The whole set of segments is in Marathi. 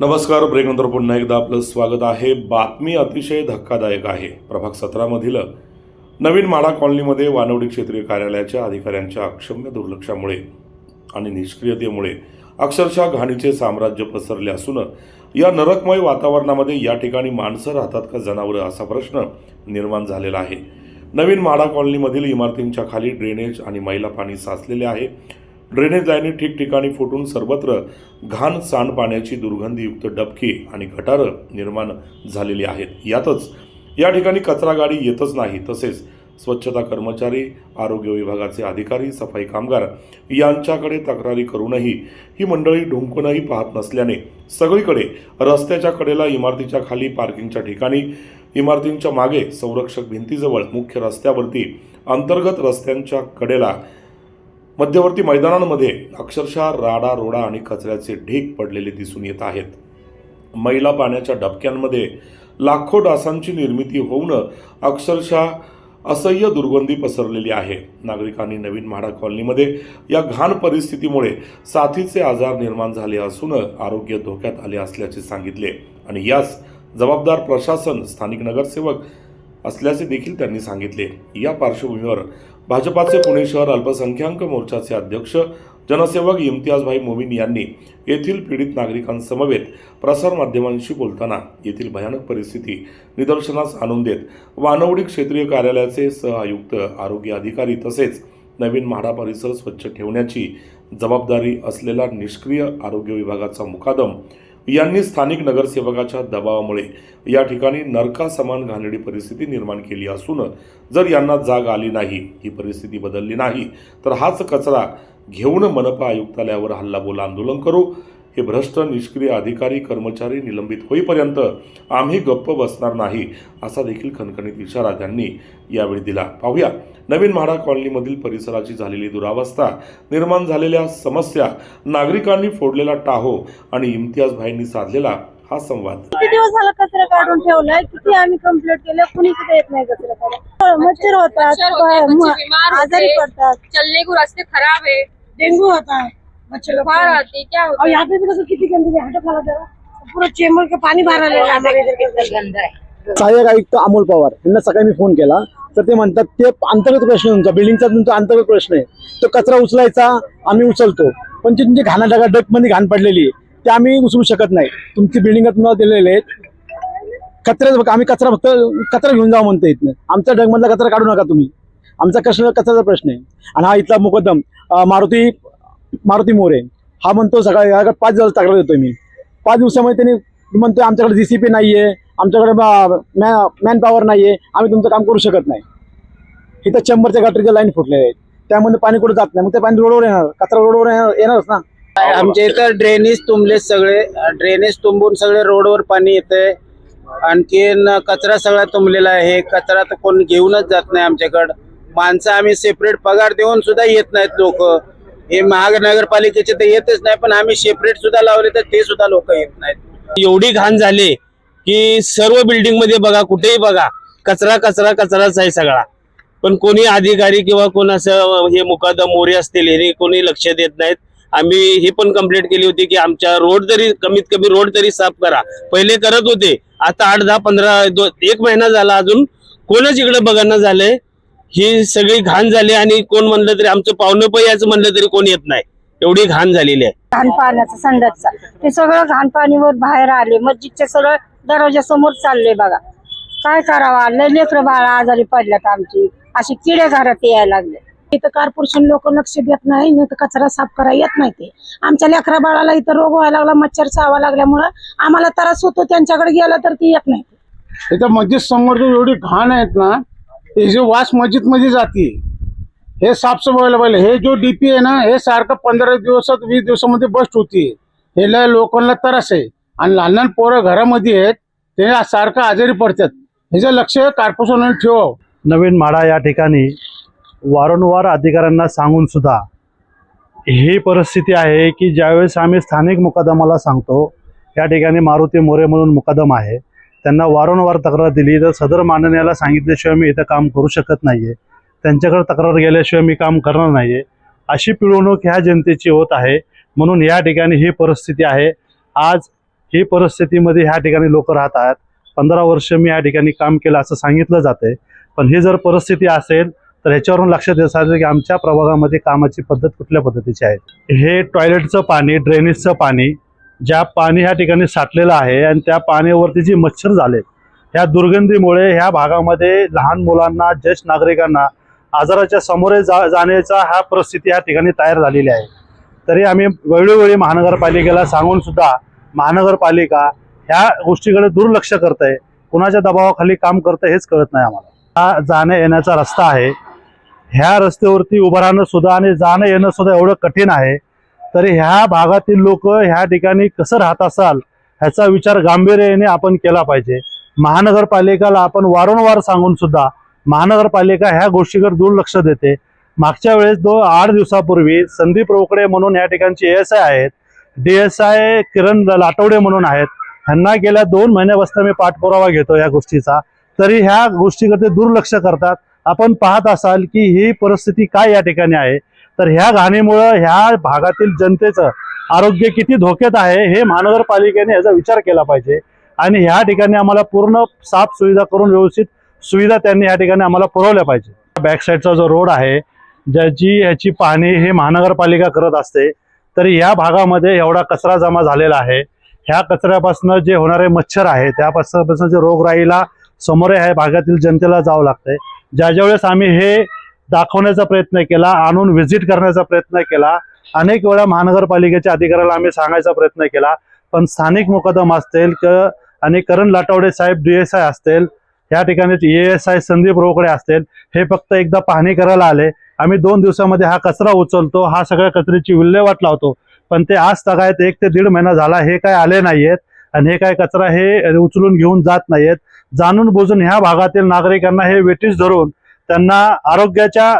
नमस्कार ब्रेकनंतर पुन्हा एकदा आपलं स्वागत आहे. बातमी अतिशय धक्कादायक आहे. प्रभाग सतरामधील नवीन माडा कॉलनीमध्ये वानवडी क्षेत्रीय कार्यालयाच्या अधिकाऱ्यांच्या अक्षम्य दुर्लक्षामुळे आणि निष्क्रियतेमुळे अक्षरशः घाणीचे साम्राज्य पसरले असून या नरकमय वातावरणामध्ये या ठिकाणी माणसं राहतात का जनावरं असा प्रश्न निर्माण झालेला आहे. नवीन माडा कॉलनीमधील इमारतींच्या खाली ड्रेनेज आणि मैला पाणी साचलेले आहे. ड्रेनेज लाईने ठिकठिकाणी फुटून सर्वत्र घाण सांडपाण्याची दुर्गंधीयुक्त डबकी आणि गटारं निर्माण झालेली आहेत. यातच या ठिकाणी कचरा गाडी येतच नाही. तसेच स्वच्छता कर्मचारी आरोग्य विभागाचे अधिकारी सफाई कामगार यांच्याकडे तक्रारी करूनही ही मंडळी ढुंकूनही पाहत नसल्याने सगळीकडे रस्त्याच्या कडेला इमारतीच्या खाली पार्किंगच्या ठिकाणी इमारतींच्या मागे संरक्षक भिंतीजवळ मुख्य रस्त्यावरती अंतर्गत रस्त्यांच्या कडेला मध्यवर्ती मैदानांमध्ये अक्षरशः राडा रोडा आणि कचऱ्याचे ढीग पडलेले दिसून येत आहेत. मैला पाण्याच्या डबक्यांमध्ये लाखो डासांची निर्मिती होऊन अक्षरशः असह्य दुर्गंधी पसरलेली आहे. नागरिकांनी नवीन म्हाडा कॉलनीमध्ये या घाण परिस्थितीमुळे साथीचे आजार निर्माण झाले असून आरोग्य धोक्यात आले असल्याचे सांगितले आणि यास जबाबदार प्रशासन स्थानिक नगरसेवक असल्याचे देखील त्यांनी सांगितले. या पार्श्वभूमीवर भाजपाचे पुणे शहर अल्पसंख्याक मोर्चाचे अध्यक्ष जनसेवक इम्तियाजभाई मोमीन यांनी येथील पीडित नागरिकांसमवेत प्रसारमाध्यमांशी बोलताना येथील भयानक परिस्थिती निदर्शनास आणून देत वानवडी क्षेत्रीय कार्यालयाचे सह आयुक्त आरोग्य अधिकारी तसेच नवीन म्हाडा परिसर स्वच्छ ठेवण्याची जबाबदारी असलेला निष्क्रिय आरोग्य विभागाचा मुकादम यांनी स्थानिक नगरसेवकाच्या दबावामुळे या ठिकाणी नरकासमान घाणेरडी परिस्थिती निर्माण केली असून जर यांना जाग आली नाही ही परिस्थिती बदलली नाही तर हाच कचरा घेऊन मनपा आयुक्तालयावर हल्लाबोल आंदोलन करू. हे भ्रष्ट निष्क्रिय अधिकारी कर्मचारी निलंबित होईपर्यंत आम्ही गप्प बसणार नाही असा देखील खणखणीत इशारा त्यांनी यावेळी दिला. पाहूया. नवीन म्हाडा कॉलनीमधील परिसराची झालेली दुरावस्था निर्माण झालेल्या समस्या नागरिकांनी फोडलेला टाहो आणि इम्तियाज भाईंनी साधलेला हा संवाद. किती दिवस झाला कचरा काढून ठेवलाय? किती आम्ही कंप्लेंट केलं कुणी सुद्धा येत नाही कचरा काढायला. मच्छर होतात आजारी. पडतात. चलने को रास्ते खराब है डेंगू होता है बच्चे लोग बुखार आती है क्या होता और यहाँ पे भी देखो कितनी गंदगी है हटो खाला जरा. पूरा चेंबर का भरा हमारे इधर गंदा है सहाय्यक आयुक्त अमोल पवार यांना सकाळी मी फोन केला. तर ते म्हणतात ते अंतर्गत प्रश्न तुमचा. बिल्डिंगचा तुमचा अंतर्गत प्रश्न आहे. तो कचरा उचलायचा आम्ही उचलतो. पण जी तुमची घाणा डगा डकमध्ये घाण पडलेली आहे ते आम्ही उचलू शकत नाही. तुमची बिल्डिंग तुम्हाला दिलेले आहेत. कचऱ्याच बघा आम्ही कचरा फक्त कचरा घेऊन जावा म्हणतो इथनं. आमचा डगमधला कचरा काढू नका तुम्ही. आमचा कचरा कचऱ्याचा प्रश्न आहे. आणि हा इथला मुकदम मारुती मारुती मोरे. हा म्हणतो सकाळी पाच दिवस तक्रार देतोय मी. पाच दिवसामध्ये त्यांनी म्हणतोय आमच्याकडे जीसीपी नाहीये आमच्याकडे मॅन पॉवर नाहीये आम्ही तुमचं काम करू शकत नाही. इथं चंबरच्या गटरीच्या लाईन फुटलेल्या आहेत. त्यामध्ये पाणी कुठं जात नाही. मग ते पाणी रोडवर येणार कचरा रोडवर येणार येणारच ना. आमच्या इथं ड्रेनेज तुंबले सगळे ड्रेनेज तुंबून सगळे रोडवर पाणी येतंय. आणखीन कचरा सगळा तुंबलेला आहे. कचरा तर कोण घेऊनच जात नाही आमच्याकडं. माणसं आम्ही सेपरेट पगार देऊन सुद्धा येत नाहीत लोक. हे महानगरपालिकेचे तर येतच नाही पण आम्ही सेपरेट सुद्धा लावले तर ते सुद्धा लोक येत नाहीत. एवढी घाण झाली की सर्व बिल्डिंगमध्ये बघा कुठेही बघा कचरा कचरा कचराच आहे सगळा. पण कोणी अधिकारी किंवा कोण असं हे मुकादा मोरे असतील हे कोणी लक्ष देत नाहीत. आम्ही ही पण कंप्लेंट केली होती की आमच्या रोड तरी कमीत कमी रोड तरी साफ करा. पहिले करत होते. आता आठ दहा पंधरा एक महिना झाला अजून. कोणच इकडे बघायला झालंय. ही सगळी घाण झाली आणि कोण म्हणलं तरी आमचं पाहुणं पण याचं म्हणलं तरी कोण येत नाही. एवढी घाण झालेली आहे. घाण पाण्याचं संडासचा. ते सगळं घाण पाणीवर बाहेर आले. मस्जिदचे सगळं दरवाजा समोर चालले बघा. काय करावं? लय लेकरं बाळा आजारी पडल्यात आमची. अशी किडे घरात यायला लागले. इथं कॉर्पोरेशन लोक लक्ष देत नाही नाही तर कचरा साफ करा येत नाही ते. आमच्या लेकरा बाळाला इथं रोग व्हायला लागला मच्छर चावा लागल्यामुळं आम्हाला त्रास होतो त्यांच्याकडे गेला तर ती येत नाही. इथं मस्जिद समोर एवढी घाण आहेत ना हे जे वास मस्जिदमध्ये जाते हे साफसफाईला पाहिजे. हे जो डीपी आहे ना हे सारखं पंधरा दिवसात वीस दिवसामध्ये बस्ट होती. हे लय लोकांना त्रास आहे. आणि लहान लहान पोरं घरामध्ये आहेत ते सारखं आजारी पडतात. ह्याचं लक्ष कार्पोरेशन ठेवावं. नवीन माडा या ठिकाणी वारंवार अधिकाऱ्यांना सांगून सुद्धा ही परिस्थिती आहे की ज्यावेळेस आम्ही स्थानिक मुकादमाला सांगतो या ठिकाणी मारुती मोरे म्हणून मुकादम आहे. त्यांना वारंवार तक्रार दिली. तर सदर माननीयाला सांगितल्याशिवाय मी इथं काम करू शकत नाहीये. त्यांच्याकडे तक्रार गेल्याशिवाय मी काम करणार नाहीये. अशी पिळवणूक ह्या जनतेची होत आहे. म्हणून या ठिकाणी ही परिस्थिती आहे. आज ही परिस्थितीमध्ये ह्या ठिकाणी लोक राहत आहेत. पंधरा वर्ष मी या ठिकाणी काम केलं असं सांगितलं जाते पण ही जर परिस्थिती असेल तर ह्याच्यावरून लक्षात द्यायचं की आमच्या प्रभागामध्ये कामाची पद्धत कुठल्या पद्धतीची आहे. हे टॉयलेटचं पाणी ड्रेनेजचं पाणी ज्या पाणी ह्या ठिकाणी साठलेलं आहे आणि त्या पाण्यावरती जी मच्छर झाले ह्या दुर्गंधीमुळे ह्या भागामध्ये लहान मुलांना ज्येष्ठ नागरिकांना आजाराच्या समोरे जा जाण्याचा हा परिस्थिती ह्या ठिकाणी तयार झालेली आहे. तरी आम्ही वेळोवेळी महानगरपालिकेला सांगून सुद्धा महानगरपालिका ह्या गोष्टीकडे दुर्लक्ष करत आहे कुणाच्या दबावाखाली काम करतं हेच कळत नाही आम्हाला. हा जाण्या येण्याचा रस्ता आहे. ह्या रस्त्यावरती उभं राहणं सुद्धा आणि जाणं येणं सुद्धा एवढं कठीण आहे. तरी ह्या भागातील लोक ह्या ठिकाणी कसं राहत असाल ह्याचा विचार गांभीर्याने आपण केला पाहिजे. महानगरपालिकाला आपण वारंवार सांगून सुद्धा महानगरपालिका ह्या गोष्टीकडे दुर्लक्ष देते. मागच्या वेळेस दो आठ दिवसापूर्वी संदीप रोकडे म्हणून या ठिकाणचे एस आय आहेत. D S I Kiran Latwade म्हणून आहेत. ह्यांना गेल्या दोन महिन्यापासून मी पाठपुरावा घेतो या गोष्टीचा. तरी ह्या गोष्टीकडे दुर्लक्ष करतात. आपण पाहत असाल की ही परिस्थिती काय या ठिकाणी आहे? तर ह्या घाणीमुळं ह्या भागातील जनतेचं आरोग्य किती धोक्यात आहे हे महानगरपालिकेने याचा विचार केला पाहिजे. आणि ह्या ठिकाणी आम्हाला पूर्ण साफ सुविधा करून व्यवस्थित सुविधा त्यांनी ह्या ठिकाणी आम्हाला पुरवल्या पाहिजे. बॅक साईडचा जो रोड आहे ज्याची ह्याची पाहणी हे महानगरपालिका करत असते तरी या भागामध्ये एवढा कचरा जमा झालेला आहे. ह्या कचऱ्यापासून जे होणारे मच्छर आहे त्यापासून जे रोगराईला समोर ह्या भागातील जनतेला जावं लागतंय. ज्या ज्या वेळेस आम्ही हे दाखवण्याचा प्रयत्न केला आणून व्हिजिट करण्याचा प्रयत्न केला. अनेक वेळा महानगरपालिकेच्या अधिकाऱ्याला आम्ही सांगायचा प्रयत्न केला पण स्थानिक मुकदम असतील क आणि करण लाटवडे साहेब डी एस आय असतील या ठिकाणी A S I Sandeep Rokade असतील हे फक्त एकदा पाहणी करायला आले. आम्ही दोन दिवसामध्ये हा कचरा उचलतो हा सगळ्या कचऱ्याची विल्हेवाट लावतो पण ते आज तगायत एक ते दीड महिना झाला हे काय आले नाहीयेत आणि हे काय कचरा हे उचलून घेऊन जात नाहीयेत. जाणून बुजून ह्या भागातील नागरिकांना हे वेटीस धरून त्यांना आरोग्याच्या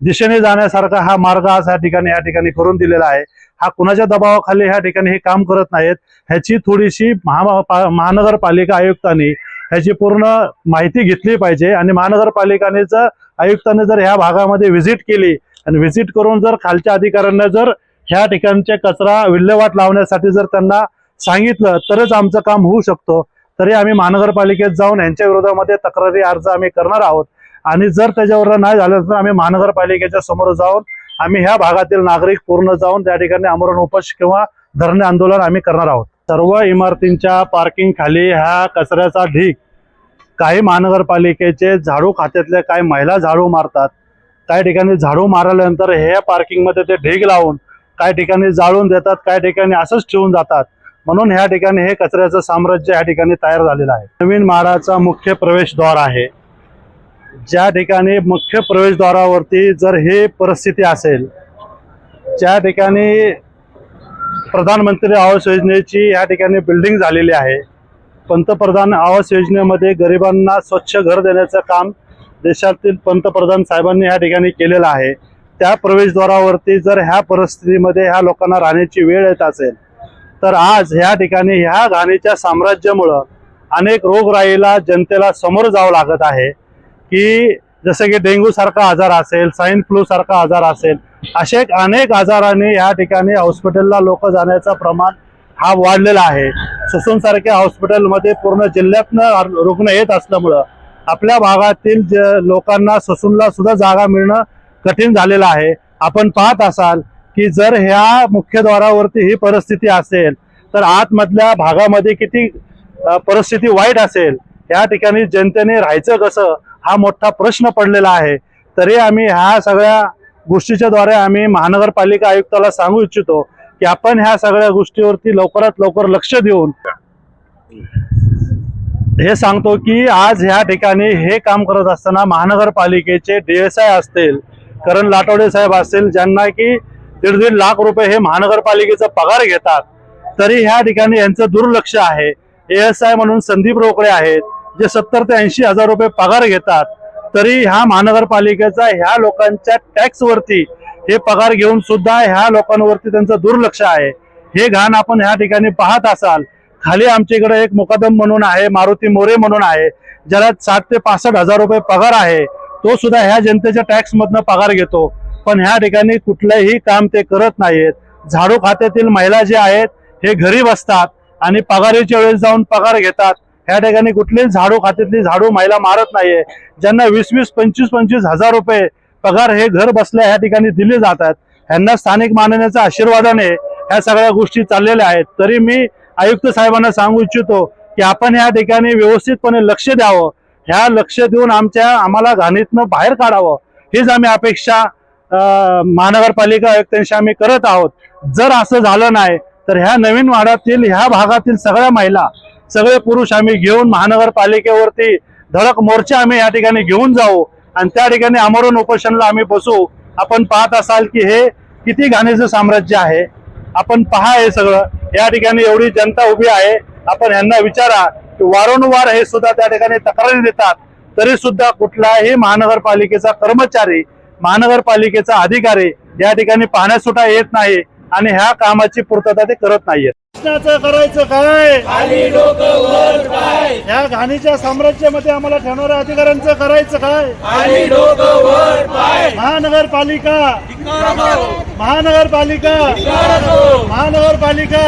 दिशेने जाण्यासारखा हा मार्ग आज ह्या ठिकाणी या ठिकाणी करून दिलेला आहे. हा कुणाच्या दबावाखाली ह्या ठिकाणी हे काम करत नाहीत ह्याची थोडीशी महा महानगरपालिका आयुक्तांनी ह्याची पूर्ण माहिती घेतली पाहिजे आणि महानगरपालिकाने जर आयुक्तांनी जर ह्या भागामध्ये व्हिजिट केली आणि व्हिजिट करून जर खालच्या अधिकाऱ्यांना जर ह्या ठिकाणचे कचरा विल्हेवाट लावण्यासाठी जर त्यांना सांगितलं तरच आमचं काम होऊ शकतो. तरी आम्ही महानगरपालिकेत जाऊन यांच्या विरोधामध्ये तक्रारी अर्ज आम्ही करणार आहोत. आणि जर त्याच्यावर नाही झालं तर आम्ही महानगरपालिकेच्या समोर जाऊन आम्ही ह्या भागातील नागरिक पूर्ण जाऊन त्या ठिकाणी आमरण उपश किंवा धरणे आंदोलन आम्ही करणार आहोत. सर्व इमारतींच्या पार्किंग खाली ह्या कचऱ्याचा ढीक काही महानगरपालिकेचे झाडू खात्यातल्या काही महिला झाडू मारतात. काही ठिकाणी झाडू मारल्यानंतर हे पार्किंगमध्ये ते ढीग लावून काही ठिकाणी जाळून देतात काही ठिकाणी असंच ठेवून जातात. म्हणून ह्या ठिकाणी हे कचऱ्याचं साम्राज्य ह्या ठिकाणी तयार झालेलं आहे. नवीन माडाचा मुख्य प्रवेशद्वार आहे. ज्या ठिकाणी मुख्य प्रवेशद्वारावरती जर हे परिस्थिती असेल ज्या ठिकाणी प्रधानमंत्री आवास योजनेची या ठिकाणी बिल्डिंग झालेली आहे. पंतप्रधान आवास योजनेमध्ये गरिबांना स्वच्छ घर देण्याचं काम देशातील पंतप्रधान साहेबांनी या ठिकाणी केलेलं आहे. त्या प्रवेशद्वारावरती जर ह्या परिस्थितीमध्ये ह्या लोकांना राहण्याची वेळ येत असेल तर आज ह्या ठिकाणी ह्या घाणीच्या साम्राज्यामुळं अनेक रोगराईला जनतेला समोर जावं लागत आहे. की जसं की डेंग्यू सारखा आजार असेल स्वाईन फ्लू सारखा आजार असेल असे अनेक आजाराने या ठिकाणी हॉस्पिटलला लोक जाण्याचं प्रमाण हा वाढलेला आहे. ससून सारख्या हॉस्पिटलमध्ये पूर्ण जिल्ह्यातनं रुग्ण येत असल्यामुळं आपल्या भागातील ज लोकांना ससूनला सुद्धा जागा मिळणं कठीण झालेलं आहे. आपण पाहत असाल की जर ह्या मुख्यद्वारावरती ही परिस्थिती असेल तर आतमधल्या भागामध्ये किती परिस्थिती वाईट असेल या ठिकाणी जनतेने राहायचं कसं? हा मोठा प्रश्न पडलेला आहे. तरी आम्ही ह्या सगळ्या गोष्टीच्या द्वारे आम्ही महानगरपालिका आयुक्ताला सांगू इच्छितो की आपण ह्या सगळ्या गोष्टीवरती लवकरात लवकर लक्ष देऊन हे सांगतो की आज ह्या ठिकाणी हे काम करत असताना महानगरपालिकेचे डीएसआय असतील करण लाटवडे साहेब असतील ज्यांना की दीड दीड लाख रुपये हे महानगरपालिकेचा पगार घेतात तरी ह्या ठिकाणी यांचं दुर्लक्ष आहे. एस आय म्हणून संदीप रोकडे आहेत जे सत्तर ते ऐंशी हजार रुपये पगार घेतात तरी ह्या महानगरपालिकेचा ह्या लोकांच्या टॅक्सवरती हे पगार घेऊन सुद्धा ह्या लोकांवरती त्यांचं दुर्लक्ष आहे. हे घाण आपण ह्या ठिकाणी पाहत असाल. खाली आमच्याकडे एक मुकादम म्हणून आहे मारुती मोरे म्हणून आहे ज्याला साठ ते पासष्ट हजार रुपये पगार आहे तो सुद्धा ह्या जनतेच्या टॅक्स मधनं पगार घेतो. पण ह्या ठिकाणी कुठलंही काम ते करत नाहीत. झाडू खात्यातील महिला जे आहेत हे घरी बसतात आणि पगारीच्या वेळेस जाऊन पगार घेतात. ह्या ठिकाणी कुठलीच झाडू खात्यातली झाडू महिला मारत नाहीये. ज्यांना वीस वीस पंचवीस पंचवीस हजार रुपये पगार हे घर बसल्या ह्या ठिकाणी दिले जातात. ह्यांना स्थानिक मानण्याच्या आशीर्वादाने ह्या सगळ्या गोष्टी चाललेल्या आहेत. तरी मी आयुक्त साहेबांना सांगू इच्छितो की आपण या ठिकाणी व्यवस्थितपणे लक्ष द्यावं. ह्या लक्ष देऊन आमच्या आम्हाला घाणीतनं बाहेर काढावं. हीच आम्ही अपेक्षा महानगरपालिका आयुक्तांशी आम्ही करत आहोत. जर असं झालं नाही तर ह्या नवीन वाड्यातील ह्या भागातील सगळ्या महिला सगळे पुरुष आम्ही घेऊन महानगरपालिकेवरती धडक मोर्चा आम्ही या ठिकाणी घेऊन जाऊ आणि त्या ठिकाणी आमरण उपोषणला आम्ही बसू. आपण पाहत असाल की हे किती घाणीचं साम्राज्य आहे. आपण पहा हे सगळं. या ठिकाणी एवढी जनता उभी आहे. आपण यांना विचारा की वारंवार हे सुद्धा त्या ठिकाणी तक्रारी देतात. तरी सुद्धा कुठलाही महानगरपालिकेचा कर्मचारी महानगरपालिकेचा अधिकारी या ठिकाणी पाहण्यास सुद्धा येत नाही आणि ह्या कामाची पूर्तता ते करत नाहीये करायचं काय? ह्या घाणीच्या साम्राज्यामध्ये आम्हाला ठेवणाऱ्या अधिकाऱ्यांचं करायचं काय? महानगरपालिका. महानगरपालिका. महानगरपालिका.